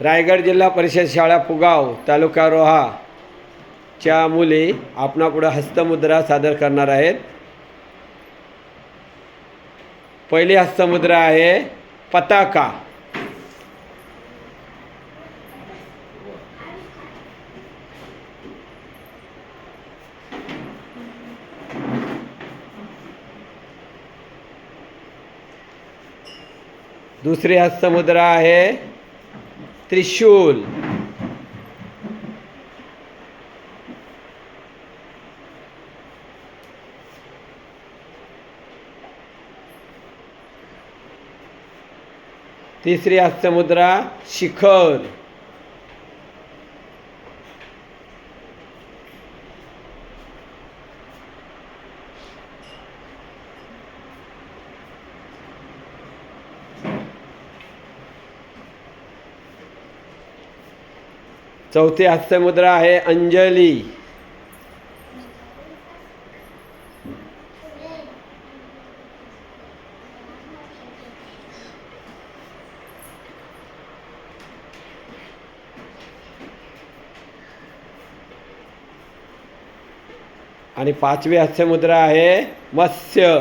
रायगड जिल्हा परिषद शाळा पुगाव तालुका रोहा च्या मुली आपणापुढं हस्तमुद्रा सादर करणार आहेत. पहिली हस्तमुद्रा आहे पताका. दुसरी हस्तमुद्रा आहे त्रिशूल तिसरी हस्तमुद्रा शिखर चौथी हस्तमुद्रा आहे अंजली. आणि पाचवी हस्तमुद्रा आहे मत्स्य.